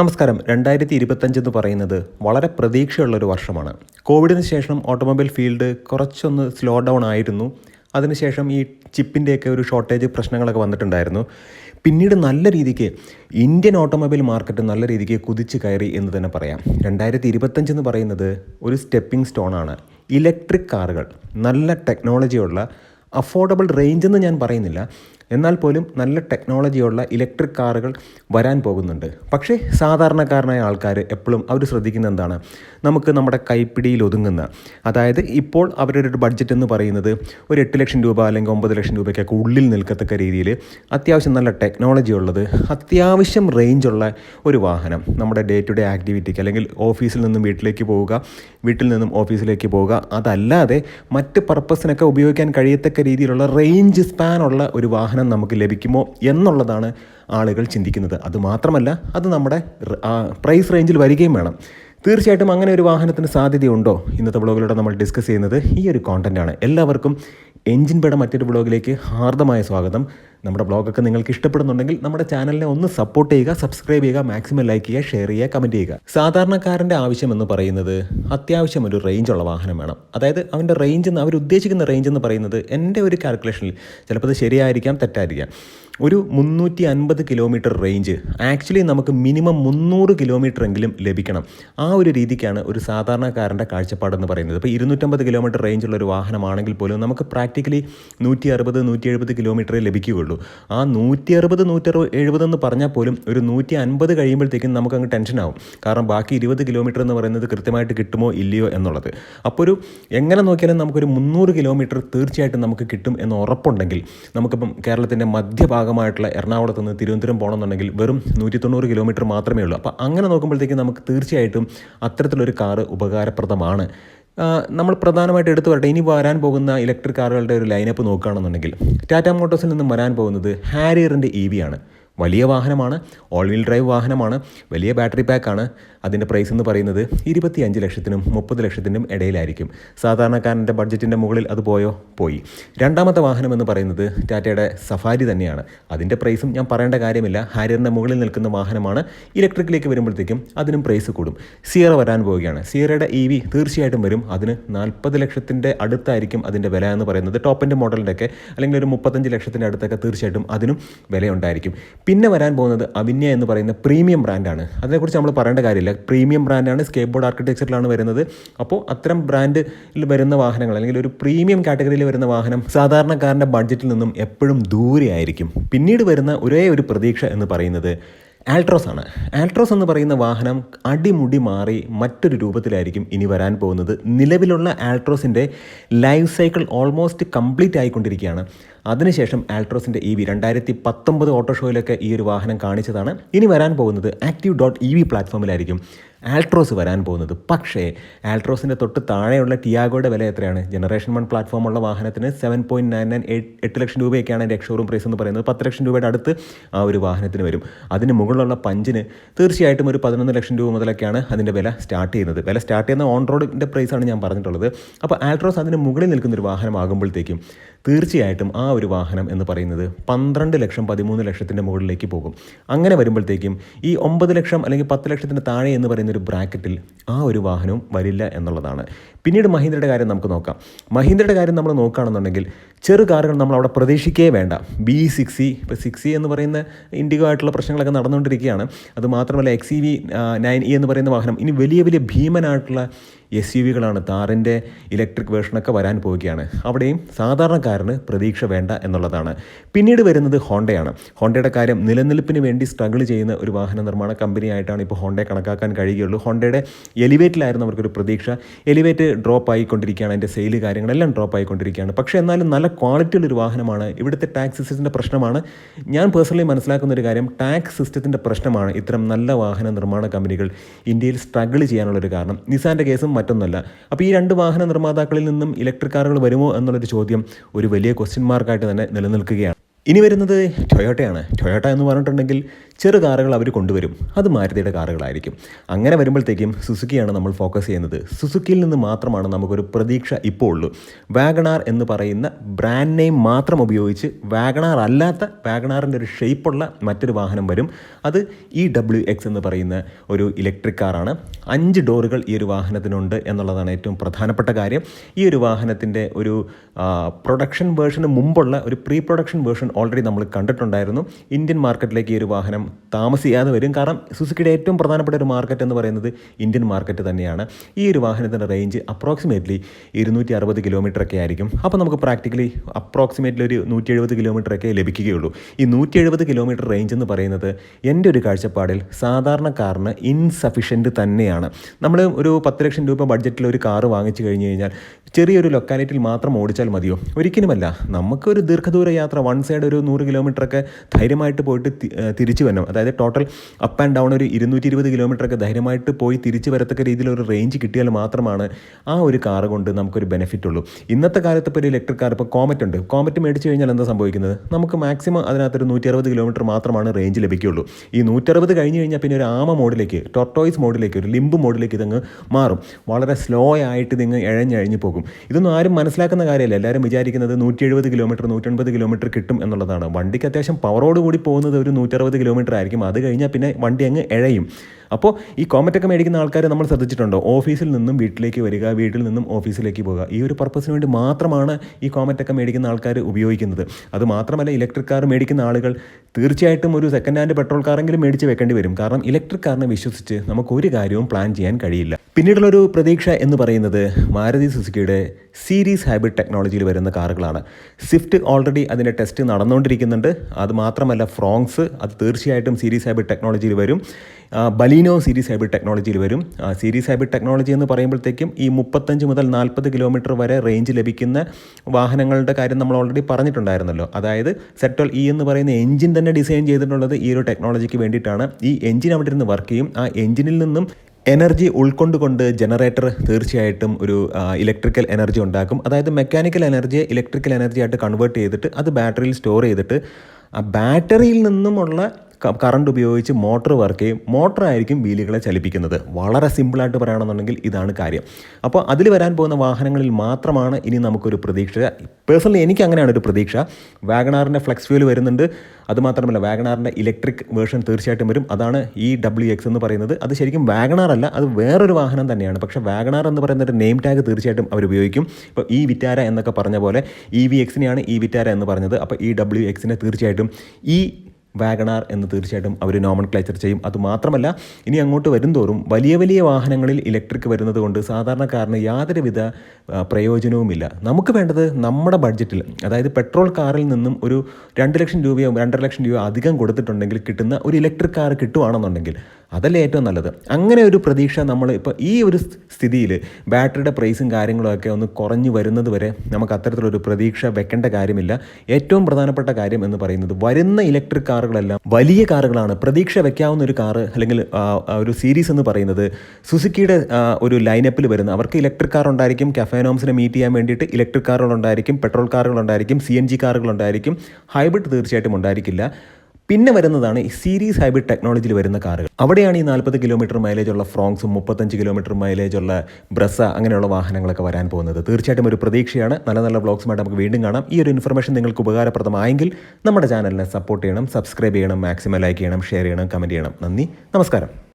നമസ്കാരം. രണ്ടായിരത്തി ഇരുപത്തഞ്ച് എന്ന് പറയുന്നത് വളരെ പ്രതീക്ഷയുള്ളൊരു വർഷമാണ്. കോവിഡിന് ശേഷം ഓട്ടോമൊബൈൽ ഫീൽഡ് കുറച്ചൊന്ന് സ്ലോ ഡൗൺ ആയിരുന്നു. അതിനുശേഷം ഈ ചിപ്പിന്റെയൊക്കെ ഒരു ഷോർട്ടേജ് പ്രശ്നങ്ങളൊക്കെ വന്നിട്ടുണ്ടായിരുന്നു. പിന്നീട് നല്ല രീതിക്ക് ഇന്ത്യൻ ഓട്ടോമൊബൈൽ മാർക്കറ്റ് നല്ല രീതിക്ക് കുതിച്ചു കയറി എന്ന് തന്നെ പറയാം. രണ്ടായിരത്തി ഇരുപത്തഞ്ച് എന്ന് പറയുന്നത് ഒരു സ്റ്റെപ്പിംഗ് സ്റ്റോൺ ആണ്. ഇലക്ട്രിക് കാറുകൾ നല്ല ടെക്നോളജിയുള്ള അഫോർഡബിൾ റേഞ്ച് എന്ന് ഞാൻ പറയുന്നില്ല. എന്നാൽ പോലും നല്ല ടെക്നോളജിയുള്ള ഇലക്ട്രിക് കാറുകൾ വരാൻ പോകുന്നുണ്ട്. പക്ഷേ സാധാരണക്കാരനായ ആൾക്കാർ എപ്പോഴും അവർ ശ്രദ്ധിക്കുന്ന എന്താണ്? നമുക്ക് നമ്മുടെ കൈപ്പിടിയിൽ ഒതുങ്ങുന്ന. അതായത് ഇപ്പോൾ അവരുടെ ഒരു ബഡ്ജറ്റ് എന്ന് പറയുന്നത് ഒരു എട്ട് ലക്ഷം രൂപ അല്ലെങ്കിൽ ഒമ്പത് ലക്ഷം രൂപയ്ക്കൊക്കെ ഉള്ളിൽ നിൽക്കത്തക്ക രീതിയിൽ അത്യാവശ്യം നല്ല ടെക്നോളജി ഉള്ളത് അത്യാവശ്യം റേഞ്ചുള്ള ഒരു വാഹനം. നമ്മുടെ ഡേ ടു ഡേ ആക്ടിവിറ്റിക്ക് അല്ലെങ്കിൽ ഓഫീസിൽ നിന്നും വീട്ടിലേക്ക് പോവുക വീട്ടിൽ നിന്നും ഓഫീസിലേക്ക് പോവുക അതല്ലാതെ മറ്റ് പർപ്പസിനൊക്കെ ഉപയോഗിക്കാൻ കഴിയത്തക്ക രീതിയിലുള്ള റേഞ്ച് സ്പാനുള്ള ഒരു വാഹനം നമുക്ക് ലഭിക്കുമോ എന്നുള്ളതാണ് ആളുകൾ ചിന്തിക്കുന്നത്. അത് മാത്രമല്ല അത് നമ്മുടെ പ്രൈസ് റേഞ്ചിൽ വരികയും വേണം. തീർച്ചയായിട്ടും അങ്ങനെ ഒരു വാഹനത്തിന് സാധ്യതയുണ്ടോ? ഇന്നത്തെ വ്ളോഗിലൂടെ നമ്മൾ ഡിസ്കസ് ചെയ്യുന്നത് ഈ ഒരു കോണ്ടന്റാണ് എല്ലാവർക്കും എഞ്ചിൻ പേട മറ്റൊരു ബ്ലോഗിലേക്ക് ഹാർദമായ സ്വാഗതം. നമ്മുടെ ബ്ലോഗൊക്കെ നിങ്ങൾക്ക് ഇഷ്ടപ്പെടുന്നുണ്ടെങ്കിൽ നമ്മുടെ ചാനലിനെ ഒന്ന് സപ്പോർട്ട് ചെയ്യുക സബ്സ്ക്രൈബ് ചെയ്യുക മാക്സിമം ലൈക്ക് ചെയ്യുക ഷെയർ ചെയ്യുക കമന്റ് ചെയ്യുക. സാധാരണക്കാരന്റെ ആവശ്യം എന്ന് പറയുന്നത് അത്യാവശ്യം ഒരു റേഞ്ചുള്ള വാഹനം വേണം. അതായത് അവന്റെ റേഞ്ച് അവർ ഉദ്ദേശിക്കുന്ന റേഞ്ച് എന്ന് പറയുന്നത് എന്റെ ഒരു കാൽക്കുലേഷനിൽ ചിലപ്പോൾ അത് ശരിയായിരിക്കാം തെറ്റായിരിക്കാം. ഒരു മുന്നൂറ്റി അൻപത് കിലോമീറ്റർ റേഞ്ച് ആക്ച്വലി നമുക്ക് മിനിമം മുന്നൂറ് കിലോമീറ്റർ എങ്കിലും ലഭിക്കണം. ആ ഒരു രീതിക്കാണ് ഒരു സാധാരണക്കാരന്റെ കാഴ്ചപ്പാടെന്ന് പറയുന്നത്. ഇപ്പോൾ ഇരുന്നൂറ്റമ്പത് കിലോമീറ്റർ റേഞ്ചുള്ള ഒരു വാഹനമാണെങ്കിൽ പോലും നമുക്ക് പ്രാക്ടിക്കലി നൂറ്റി അറുപത് നൂറ്റി എഴുപത് കിലോമീറ്ററേ ലഭിക്കുകയുള്ളൂ. ആ നൂറ്റി അറുപത് നൂറ്റി എഴുപത് എന്ന് പറഞ്ഞാൽ പോലും ഒരു നൂറ്റി അൻപത് കഴിയുമ്പോഴത്തേക്കും നമുക്ക് അങ്ങ് ടെൻഷനാവും കാരണം ബാക്കി ഇരുപത് കിലോമീറ്റർ എന്ന് പറയുന്നത് കൃത്യമായിട്ട് കിട്ടുമോ ഇല്ലയോ എന്നുള്ളത്. അപ്പോൾ ഒരു എങ്ങനെ നോക്കിയാലും നമുക്കൊരു മുന്നൂറ് കിലോമീറ്റർ തീർച്ചയായിട്ടും നമുക്ക് കിട്ടും എന്ന് ഉറപ്പുണ്ടെങ്കിൽ നമുക്കിപ്പം കേരളത്തിന്റെ മധ്യഭാഗമായിട്ടുള്ള എറണാകുളത്ത് നിന്ന് തിരുവനന്തപുരം പോകണമെന്നുണ്ടെങ്കിൽ വെറും നൂറ്റി തൊണ്ണൂറ് കിലോമീറ്റർ മാത്രമേ ഉള്ളൂ. അപ്പോൾ അങ്ങനെ നോക്കുമ്പോഴത്തേക്കും നമുക്ക് തീർച്ചയായിട്ടും അത്തരത്തിലൊരു കാറ് ഉപകാരപ്രദമാണ്. നമ്മൾ പ്രധാനമായിട്ട് എടുത്തു പറയട്ടെ ഇനി വരാൻ പോകുന്ന ഇലക്ട്രിക് കാറുകളുടെ ഒരു ലൈനപ്പ് നോക്കുകയാണെന്നുണ്ടെങ്കിൽ ടാറ്റ മോട്ടോഴ്സിൽ നിന്നും വരാൻ പോകുന്നത് ഹാരിയറിന്റെ ഇ വി ആണ്. വലിയ വാഹനമാണ് ഓൾ വീൽ ഡ്രൈവ് വാഹനമാണ് വലിയ ബാറ്ററി പാക്കാണ് അതിന്റെ പ്രൈസ് എന്ന് പറയുന്നത് ഇരുപത്തി അഞ്ച് ലക്ഷത്തിനും മുപ്പത് ലക്ഷത്തിനും ഇടയിലായിരിക്കും. സാധാരണക്കാരന്റെ ബഡ്ജറ്റിന്റെ മുകളിൽ അത് പോയോ? പോയി. രണ്ടാമത്തെ വാഹനം എന്ന് പറയുന്നത് ടാറ്റയുടെ സഫാരി തന്നെയാണ്. അതിന്റെ പ്രൈസും ഞാൻ പറയേണ്ട കാര്യമില്ല. ഹാരിയറിന്റെ മുകളിൽ നിൽക്കുന്ന വാഹനമാണ്. ഇലക്ട്രിക്കിലേക്ക് വരുമ്പോഴത്തേക്കും അതിനും പ്രൈസ് കൂടും. സിയറ വരാൻ പോവുകയാണ്. സിയറയുടെ ഇ വി തീർച്ചയായിട്ടും വരും. അതിന് നാൽപ്പത് ലക്ഷത്തിന്റെ അടുത്തായിരിക്കും അതിന്റെ വില എന്ന് പറയുന്നത്. ടോപ്പിന്റെ മോഡലിന്റെ ഒക്കെ അല്ലെങ്കിൽ ഒരു മുപ്പത്തഞ്ച് ലക്ഷത്തിന്റെ അടുത്തൊക്കെ തീർച്ചയായിട്ടും അതിനും വിലയുണ്ടായിരിക്കും. പിന്നെ വരാൻ പോകുന്നത് അവിന്യ എന്ന് പറയുന്ന പ്രീമിയം ബ്രാൻഡാണ്. അതിനെക്കുറിച്ച് നമ്മൾ പറയേണ്ട കാര്യമില്ല. പ്രീമിയം ബ്രാൻഡാണ് സ്കേപ്പ് ബോർഡ് ആർക്കിടെക്ചറിലാണ് വരുന്നത്. അപ്പോൾ അത്തരം ബ്രാൻഡിൽ വരുന്ന വാഹനങ്ങൾ അല്ലെങ്കിൽ ഒരു പ്രീമിയം കാറ്റഗറിയിൽ വരുന്ന വാഹനം സാധാരണക്കാരന്റെ ബഡ്ജറ്റിൽ നിന്നും എപ്പോഴും ദൂരെയായിരിക്കും പിന്നീട് വരുന്ന ഒരേ ഒരു പ്രതീക്ഷ എന്ന് പറയുന്നത് ആൾട്രോസ് ആണ്. ആൾട്രോസ് എന്ന് പറയുന്ന വാഹനം അടിമുടി മാറി മറ്റൊരു രൂപത്തിലായിരിക്കും ഇനി വരാൻ പോകുന്നത്. നിലവിലുള്ള ആൾട്രോസിന്റെ ലൈഫ് സൈക്കിൾ ഓൾമോസ്റ്റ് കംപ്ലീറ്റ് ആയിക്കൊണ്ടിരിക്കുകയാണ്. അതിനുശേഷം ആൾട്രോസിന്റെ ഇ വി രണ്ടായിരത്തി പത്തൊമ്പത് ഓട്ടോ ഷോയിലൊക്കെ ഈ ഒരു വാഹനം കാണിച്ചതാണ്. ഇനി വരാൻ പോകുന്നത് ആക്റ്റീവ് ഡോട്ട് ഇ വി പ്ലാറ്റ്ഫോമിലായിരിക്കും ആൾട്രോസ് വരാൻ പോകുന്നത്. പക്ഷേ ആൾട്രോസിന്റെ തൊട്ട് താഴെയുള്ള ടിയാഗോയുടെ വില എത്രയാണ്? ജനറേഷൻ വൺ പ്ലാറ്റ്ഫോമുള്ള വാഹനത്തിന് സെവൻ പോയിന്റ് നയൻ നയൻ എട്ട് ലക്ഷം രൂപയൊക്കെയാണ് എന്റെ ഷോറൂം പ്രൈസ് എന്ന് പറയുന്നത്. പത്ത് ലക്ഷം രൂപയുടെ അടുത്ത് ആ ഒരു വാഹനത്തിന് വരും. അതിന് മുകളിലുള്ള പഞ്ചിന് തീർച്ചയായിട്ടും ഒരു പതിനൊന്ന് ലക്ഷം രൂപ മുതലൊക്കെയാണ് അതിന്റെ വില സ്റ്റാർട്ട് ചെയ്യുന്നത്. വില സ്റ്റാർട്ട് ചെയ്യുന്ന ഓൺ റോഡിന്റെ പ്രൈസാണ് ഞാൻ പറഞ്ഞിട്ടുള്ളത്. അപ്പോൾ ആൾട്രോസ് അതിന് മുകളിൽ നിൽക്കുന്ന ഒരു വാഹനമാകുമ്പോഴത്തേക്കും തീർച്ചയായിട്ടും ആ ഒരു വാഹനം എന്ന് പറയുന്നത് പന്ത്രണ്ട് ലക്ഷം പതിമൂന്ന് ലക്ഷത്തിന്റെ മുകളിലേക്ക് പോകും. അങ്ങനെ വരുമ്പോഴത്തേക്കും ഈ ഒമ്പത് ലക്ഷം അല്ലെങ്കിൽ പത്ത് ലക്ഷത്തിന് താഴെ എന്ന് പറയുന്ന ഒരു ബ്രാക്കറ്റിൽ ആ ഒരു വാഹനവും വരില്ല എന്നുള്ളതാണ്. പിന്നീട് മഹീന്ദ്രയുടെ കാര്യം നമുക്ക് നോക്കാം. മഹീന്ദ്രയുടെ കാര്യം നമ്മൾ നോക്കുകയാണെന്നുണ്ടെങ്കിൽ ചെറു കാറുകൾ നമ്മൾ അവിടെ പ്രതീക്ഷിക്കേ വേണ്ട. ബി സിക്സ് ഇപ്പോൾ സിക്സ് എന്ന് പറയുന്ന ഇൻഡിഗോ ആയിട്ടുള്ള പ്രശ്നങ്ങളൊക്കെ നടന്നുകൊണ്ടിരിക്കുകയാണ്. അത് മാത്രമല്ല X E V nine E എന്ന് പറയുന്ന വാഹനം ഇനി വലിയ വലിയ ഭീമനായിട്ടുള്ള എസ് യു വികളാണ് താറിന്റെ ഇലക്ട്രിക് വേർഷനൊക്കെ വരാൻ പോവുകയാണ്. അവിടെയും സാധാരണക്കാരന് പ്രതീക്ഷ വേണ്ട എന്നുള്ളതാണ്. പിന്നീട് വരുന്നത് ഹോണ്ടയാണ്. ഹോണ്ടയുടെ കാര്യം നിലനിൽപ്പിന് വേണ്ടി സ്ട്രഗിൾ ചെയ്യുന്ന ഒരു വാഹന നിർമ്മാണ കമ്പനിയായിട്ടാണ് ഇപ്പോൾ ഹോണ്ടയെ കണക്കാക്കാൻ കഴിയുകയുള്ളൂ. ഹോണ്ടയുടെ എലിവേറ്റിലായിരുന്നു അവർക്കൊരു പ്രതീക്ഷ. എലിവേറ്റ് ഡ്രോപ്പ് ആയിക്കൊണ്ടിരിക്കുകയാണ്. അതിന്റെ സെയിൽ കാര്യങ്ങളെല്ലാം ഡ്രോപ്പ് ആയിക്കൊണ്ടിരിക്കുകയാണ്. പക്ഷേ എന്നാലും നല്ല ക്വാളിറ്റി ഉള്ളൊരു വാഹനമാണ്. ഇവിടുത്തെ ടാക്സ് സിസ്റ്റത്തിന്റെ പ്രശ്നമാണ്. ഞാൻ പേഴ്സണലി മനസ്സിലാക്കുന്ന ഒരു കാര്യം ടാക്സ് സിസ്റ്റത്തിന്റെ പ്രശ്നമാണ് ഇത്തരം നല്ല വാഹന നിർമ്മാണ കമ്പനികൾ ഇന്ത്യയിൽ സ്ട്രഗിൾ ചെയ്യാനുള്ളൊരു കാരണം. നിസാന്റെ കേസും മറ്റൊന്നല്ല. അപ്പോൾ ഈ രണ്ട് വാഹന നിർമ്മാതാക്കളിൽ നിന്നും ഇലക്ട്രിക് കാറുകൾ വരുമോ എന്നുള്ളൊരു ചോദ്യം ഒരു വലിയ ക്വസ്റ്റ്യൻ മാർക്കായിട്ട് തന്നെ നിലനിൽക്കുകയാണ്. ഇനി വരുന്നത് ടൊയോട്ടയാണ് ടൊയോട്ട എന്ന് പറഞ്ഞിട്ടുണ്ടെങ്കിൽ ചെറു കാറുകൾ അവർ കൊണ്ടുവരും. അത് മാരുതിയുടെ കാറുകളായിരിക്കും. അങ്ങനെ വരുമ്പോഴത്തേക്കും സുസുക്കിയാണ് നമ്മൾ ഫോക്കസ് ചെയ്യുന്നത്. സുസുക്കിയിൽ നിന്ന് മാത്രമാണ് നമുക്കൊരു പ്രതീക്ഷ ഇപ്പോൾ ഉള്ളൂ വാഗണാർ എന്ന് പറയുന്ന ബ്രാൻഡ് നെയിം മാത്രം ഉപയോഗിച്ച് വാഗണാർ അല്ലാത്ത വാഗണാറിന്റെ ഒരു ഷേപ്പുള്ള മറ്റൊരു വാഹനം വരും. അത് ഇ ഡബ്ല്യു എക്സ് എന്ന് പറയുന്ന ഒരു ഇലക്ട്രിക് കാറാണ് അഞ്ച് ഡോറുകൾ ഈ ഒരു വാഹനത്തിനുണ്ട് എന്നുള്ളതാണ് ഏറ്റവും പ്രധാനപ്പെട്ട കാര്യം. ഈ ഒരു വാഹനത്തിന്റെ ഒരു പ്രൊഡക്ഷൻ വേർഷന് മുമ്പുള്ള ഒരു പ്രീ പ്രൊഡക്ഷൻ വേർഷൻ ഓൾറെഡി നമ്മൾ കണ്ടിട്ടുണ്ടായിരുന്നു. ഇന്ത്യൻ മാർക്കറ്റിലേക്ക് ഈ ഒരു വാഹനം താമസിയാതെ വരും. കാരണം സുസുക്കിയുടെ ഏറ്റവും പ്രധാനപ്പെട്ട ഒരു മാർക്കറ്റ് എന്ന് പറയുന്നത് ഇന്ത്യൻ മാർക്കറ്റ് തന്നെയാണ്. ഈ ഒരു വാഹനത്തിന്റെ റേഞ്ച് അപ്രോക്സിമേറ്റ്ലി ഇരുന്നൂറ്റി അറുപത് ഒക്കെ ആയിരിക്കും. അപ്പോൾ നമുക്ക് പ്രാക്ടിക്കലി അപ്രോക്സിമേറ്റ്ലി ഒരു നൂറ്റി എഴുപത് കിലോമീറ്റർ ഒക്കെ ലഭിക്കുകയുള്ളൂ. ഈ നൂറ്റി എഴുപത് കിലോമീറ്റർ റേഞ്ച് എന്ന് പറയുന്നത് എന്റെ ഒരു കാഴ്ചപ്പാടിൽ സാധാരണക്കാരന് ഇൻസഫിഷ്യന്റ് തന്നെയാണ്. നമ്മൾ ഒരു പത്ത് ലക്ഷം രൂപ ബഡ്ജറ്റിൽ ഒരു കാറ് വാങ്ങിച്ചു കഴിഞ്ഞ് കഴിഞ്ഞാൽ ചെറിയൊരു ലൊക്കാലിറ്റിയിൽ മാത്രം ഓടിച്ചാൽ മതിയോ? ഒരിക്കലുമല്ല. നമുക്കൊരു ദീർഘദൂര യാത്ര വൺ സൈഡ് ഒരു നൂറ് കിലോമീറ്റർ ഒക്കെ ധൈര്യമായിട്ട് പോയിട്ട് തിരിച്ചു വരണം. അതായത് ടോട്ടൽ അപ്പ് ആൻഡ് ഡൗൺ ഒരു ഇരുന്നൂറ്റി ഇരുപത് കിലോമീറ്റർ ഒക്കെ ധൈര്യമായിട്ട് പോയി തിരിച്ചു വരത്തക്ക രീതിയിൽ ഒരു റേഞ്ച് കിട്ടിയാൽ മാത്രമാണ് ആ ഒരു കാറ് കൊണ്ട് നമുക്കൊരു ബെനിഫിറ്റ് ഉള്ളൂ. ഇന്നത്തെ കാലത്ത് ഇപ്പോൾ ഒരു ഇലക്ട്രിക് കാർ ഇപ്പോൾ കോമറ്റ് ഉണ്ട്. കോമറ്റ് മേടിച്ച് കഴിഞ്ഞാൽ എന്താ സംഭവിക്കുന്നത്? നമുക്ക് മാക്സിമം അതിനകത്തൊരു നൂറ്റി അറുപത് കിലോമീറ്റർ മാത്രമാണ് റേഞ്ച് ലഭിക്കുകയുള്ളൂ ഈ നൂറ്ററുപത് കഴിഞ്ഞ് കഴിഞ്ഞാൽ പിന്നെ ഒരു ആമ മോഡിലേക്ക് ടൊർട്ടോയ്സ് മോഡിലേക്ക് ഒരു ലിംബ് മോഡിലേക്ക് ഇതങ്ങ് മാറും. വളരെ സ്ലോ ആയിട്ട് ഇതിങ്ങ് ഇഴഞ്ഞഴിഞ്ഞ് പോകും. ഇതൊന്നും ആരും മനസ്സിലാക്കുന്ന കാര്യമല്ല. എല്ലാവരും വിചാരിക്കുന്നത് നൂറ്റി എഴുപത് കിലോമീറ്റർ നൂറ്റൻപത് കിലോമീറ്റർ കിട്ടും എന്നുള്ളതാണ്. വണ്ടിക്ക് അത്യാവശ്യം പവറോട് കൂടി പോകുന്നത് ഒരു നൂറ്ററുപത് കിലോമീറ്റർ ആയിരിക്കും. അത് കഴിഞ്ഞാൽ പിന്നെ വണ്ടി അങ്ങ് ഇഴയും. അപ്പോൾ ഈ കോമറ്റൊക്കെ മേടിക്കുന്ന ആൾക്കാർ നമ്മൾ ശ്രദ്ധിച്ചിട്ടുണ്ടോ? ഓഫീസിൽ നിന്നും വീട്ടിലേക്ക് വരിക വീട്ടിൽ നിന്നും ഓഫീസിലേക്ക് പോകുക ഈ ഒരു പർപ്പസിന് വേണ്ടി മാത്രമാണ് ഈ കോമറ്റൊക്കെ മേടിക്കുന്ന ആൾക്കാർ ഉപയോഗിക്കുന്നത്. അത് മാത്രമല്ല ഇലക്ട്രിക് കാർ മേടിക്കുന്ന ആളുകൾ തീർച്ചയായിട്ടും ഒരു സെക്കൻഡ് ഹാൻഡ് പെട്രോൾ കാറെങ്കിലും മേടിച്ച് വെക്കേണ്ടി വരും. കാരണം ഇലക്ട്രിക് കാറിനെ വിശ്വസിച്ച് നമുക്ക് ഒരു കാര്യവും പ്ലാൻ ചെയ്യാൻ കഴിയില്ല. പിന്നീടുള്ളൊരു പ്രതീക്ഷ എന്ന് പറയുന്നത് മാരുതി സുസുക്കിയുടെ സീരീസ് ഹൈബ്രിഡ് ടെക്നോളജിയിൽ വരുന്ന കാറുകളാണ്. സ്വിഫ്റ്റ് ഓൾറെഡി അതിന്റെ ടെസ്റ്റ് നടന്നുകൊണ്ടിരിക്കുന്നുണ്ട്. അത് മാത്രമല്ല ഫ്രോങ്സ് അത് തീർച്ചയായിട്ടും സീരീസ് ഹൈബ്രിഡ് ടെക്നോളജിയിൽ വരും. ബലീനോ സീരീസ് ഹൈബ്രിഡ് ടെക്നോളജിയിൽ വരും. സീരീസ് ഹൈബ്രിഡ് ടെക്നോളജി എന്ന് പറയുമ്പോഴത്തേക്കും ഈ മുപ്പത്തഞ്ച് മുതൽ നാൽപ്പത് കിലോമീറ്റർ വരെ റേഞ്ച് ലഭിക്കുന്ന വാഹനങ്ങളുടെ കാര്യം നമ്മൾ ഓൾറെഡി പറഞ്ഞിട്ടുണ്ടായിരുന്നല്ലോ. അതായത് സെറ്റോൾ ഇ എന്ന് പറയുന്ന എഞ്ചിൻ തന്നെ ഡിസൈൻ ചെയ്തിട്ടുള്ളത് ഈ ഒരു ടെക്നോളജിക്ക് വേണ്ടിയിട്ടാണ്. ഈ എഞ്ചിൻ അവിടെ ഇരുന്ന് വർക്ക് ചെയ്യും. ആ എഞ്ചിനിൽ നിന്നും എനർജി ഉൾക്കൊണ്ടുകൊണ്ട് ജനറേറ്റർ തീർച്ചയായിട്ടും ഒരു ഇലക്ട്രിക്കൽ എനർജി ഉണ്ടാക്കും. അതായത് മെക്കാനിക്കൽ എനർജിയെ ഇലക്ട്രിക്കൽ എനർജി ആയിട്ട് കൺവേർട്ട് ചെയ്തിട്ട് അത് ബാറ്ററിയിൽ സ്റ്റോർ ചെയ്തിട്ട് ആ ബാറ്ററിയിൽ നിന്നുമുള്ള കറണ്ട് ഉപയോഗിച്ച് മോട്ടോർ വർക്ക് ചെയ്യും. മോട്ടറായിരിക്കും വീലുകളെ ചലിപ്പിക്കുന്നത്. വളരെ സിമ്പിളായിട്ട് പറയുകയാണെന്നുണ്ടെങ്കിൽ ഇതാണ് കാര്യം. അപ്പോൾ അതിൽ വരാൻ പോകുന്ന വാഹനങ്ങളിൽ മാത്രമാണ് ഇനി നമുക്കൊരു പ്രതീക്ഷ. പേഴ്സണലി എനിക്ക് അങ്ങനെയാണ് ഒരു പ്രതീക്ഷ. വാഗണാറിന്റെ ഫ്ലെക്സ് ഫ്യൂൽ വരുന്നുണ്ട്. അതുമാത്രമല്ല വാഗണാറിന്റെ ഇലക്ട്രിക് വേർഷൻ തീർച്ചയായിട്ടും വരും. അതാണ് ഈ ഡബ്ല്യു എക്സ് എന്ന് പറയുന്നത്. അത് ശരിക്കും വാഗണാർ അല്ല അത് വേറൊരു വാഹനം തന്നെയാണ്. പക്ഷേ വാഗണാർ എന്ന് പറയുന്ന ഒരു നെയിം ടാഗ് തീർച്ചയായിട്ടും അവർ ഉപയോഗിക്കും. ഇപ്പോൾ ഈ വിറ്റാര എന്നൊക്കെ പറഞ്ഞ പോലെ ഇ വി എക്സിനെയാണ് ഇ വിറ്റാര എന്ന് പറഞ്ഞത്. അപ്പോൾ ഇ ഡബ്ല്യു എക്സിനെ തീർച്ചയായിട്ടും ഈ വാഗണാർ എന്ന് തീർച്ചയായിട്ടും അവർ നോമൺ ക്ലൈച്ചർ ചെയ്യും അതുമാത്രമല്ല ഇനി അങ്ങോട്ട് വരുംതോറും വലിയ വലിയ വാഹനങ്ങളിൽ ഇലക്ട്രിക് വരുന്നത് കൊണ്ട് സാധാരണക്കാരന് യാതൊരുവിധ പ്രയോജനവുമില്ല. നമുക്ക് വേണ്ടത് നമ്മുടെ ബഡ്ജറ്റിൽ അതായത് പെട്രോൾ കാറിൽ നിന്നും ഒരു രണ്ട് ലക്ഷം രൂപയോ രണ്ടര ലക്ഷം രൂപയോ അധികം കൊടുത്തിട്ടുണ്ടെങ്കിൽ കിട്ടുന്ന ഒരു ഇലക്ട്രിക് കാർ കിട്ടുവാണെന്നുണ്ടെങ്കിൽ അതല്ലേ ഏറ്റവും നല്ലത്. അങ്ങനെ ഒരു പ്രതീക്ഷ നമ്മൾ ഇപ്പോൾ ഈ ഒരു സ്ഥിതിയിൽ ബാറ്ററിയുടെ പ്രൈസും കാര്യങ്ങളൊക്കെ ഒന്ന് കുറഞ്ഞു വരുന്നത് വരെ നമുക്ക് അത്തരത്തിലൊരു പ്രതീക്ഷ വെക്കേണ്ട കാര്യമില്ല. ഏറ്റവും പ്രധാനപ്പെട്ട കാര്യം എന്ന് പറയുന്നത് വരുന്ന ഇലക്ട്രിക് കാറുകളെല്ലാം വലിയ കാറുകളാണ്. പ്രതീക്ഷ വെക്കാവുന്ന ഒരു കാറ് അല്ലെങ്കിൽ ഒരു സീരീസ് എന്ന് പറയുന്നത് സുസുക്കിയുടെ ഒരു ലൈനപ്പിൽ വരുന്ന അവർക്ക് ഇലക്ട്രിക് കാർ ഉണ്ടായിരിക്കും. കഫേനോംസിനെ മീറ്റ് ചെയ്യാൻ വേണ്ടിയിട്ട് ഇലക്ട്രിക് കാറുകളുണ്ടായിരിക്കും പെട്രോൾ കാറുകളുണ്ടായിരിക്കും സി എൻ ജി കാറുകളുണ്ടായിരിക്കും ഹൈബ്രിഡ് തീർച്ചയായിട്ടും ഉണ്ടായിരിക്കില്ല. പിന്നെ വരുന്നതാണ് ഈ സീരീസ് ഹൈബ്രിഡ് ടെക്നോളജിയിൽ വരുന്ന കാറുകൾ. അവിടെയാണ് ഈ നാൽപ്പത് കിലോമീറ്റർ മൈലേജ് ഉള്ള ഫ്രോങ്സും മുപ്പത്തഞ്ച് കിലോമീറ്റർ മൈലേജ് ഉള്ള ബ്രസ അങ്ങനെയുള്ള വാഹനങ്ങളൊക്കെ വരാൻ പോകുന്നത്. തീർച്ചയായിട്ടും ഒരു പ്രതീക്ഷയാണ്. നല്ല നല്ല വ്ളോഗ്സുമായിട്ട് നമുക്ക് വീണ്ടും കാണാം. ഈ ഒരു ഇൻഫർമേഷൻ നിങ്ങൾക്ക് ഉപകാരപ്രദമായെങ്കിൽ നമ്മുടെ ചാനലിനെ സപ്പോർട്ട് ചെയ്യണം സബ്സ്ക്രൈബ് ചെയ്യണം മാക്സിമം ലൈക്ക് ചെയ്യണം ഷെയർ ചെയ്യണം കമന്റ് ചെയ്യണം. നന്ദി. നമസ്കാരം.